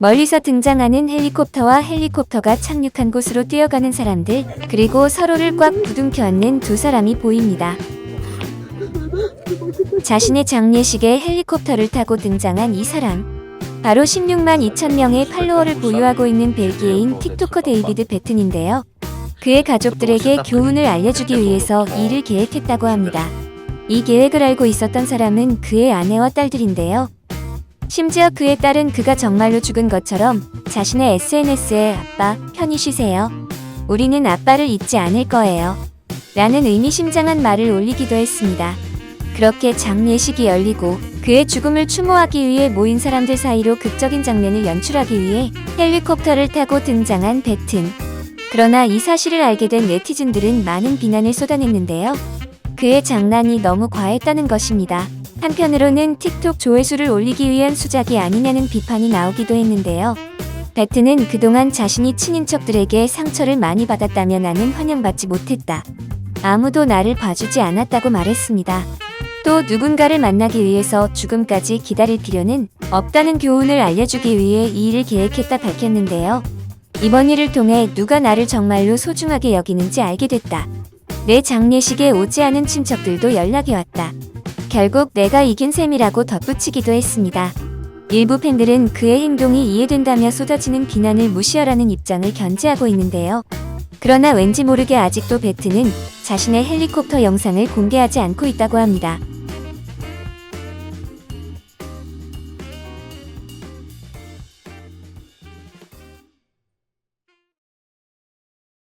멀리서 등장하는 헬리콥터와 헬리콥터가 착륙한 곳으로 뛰어가는 사람들, 그리고 서로를 꽉 부둥켜 안는 두 사람이 보입니다. 자신의 장례식에 헬리콥터를 타고 등장한 이 사람. 바로 16만 2천 명의 팔로워를 보유하고 있는 벨기에인 틱토커 데이비드 베튼인데요. 그의 가족들에게 교훈을 알려주기 위해서 이 일을 계획했다고 합니다. 이 계획을 알고 있었던 사람은 그의 아내와 딸들인데요. 심지어 그의 딸은 그가 정말로 죽은 것처럼 자신의 SNS에 아빠, 편히 쉬세요. 우리는 아빠를 잊지 않을 거예요. 라는 의미심장한 말을 올리기도 했습니다. 그렇게 장례식이 열리고 그의 죽음을 추모하기 위해 모인 사람들 사이로 극적인 장면을 연출하기 위해 헬리콥터를 타고 등장한 베튼. 그러나 이 사실을 알게 된 네티즌들은 많은 비난을 쏟아냈는데요. 그의 장난이 너무 과했다는 것입니다. 한편으로는 틱톡 조회수를 올리기 위한 수작이 아니냐는 비판이 나오기도 했는데요. 베트는 그동안 자신이 친인척들에게 상처를 많이 받았다며 나는 환영받지 못했다. 아무도 나를 봐주지 않았다고 말했습니다. 또 누군가를 만나기 위해서 죽음까지 기다릴 필요는 없다는 교훈을 알려주기 위해 이 일을 계획했다 밝혔는데요. 이번 일을 통해 누가 나를 정말로 소중하게 여기는지 알게 됐다. 내 장례식에 오지 않은 친척들도 연락이 왔다. 결국 내가 이긴 셈이라고 덧붙이기도 했습니다. 일부 팬들은 그의 행동이 이해된다며 쏟아지는 비난을 무시하라는 입장을 견지하고 있는데요. 그러나 왠지 모르게 아직도 베트는 자신의 헬리콥터 영상을 공개하지 않고 있다고 합니다.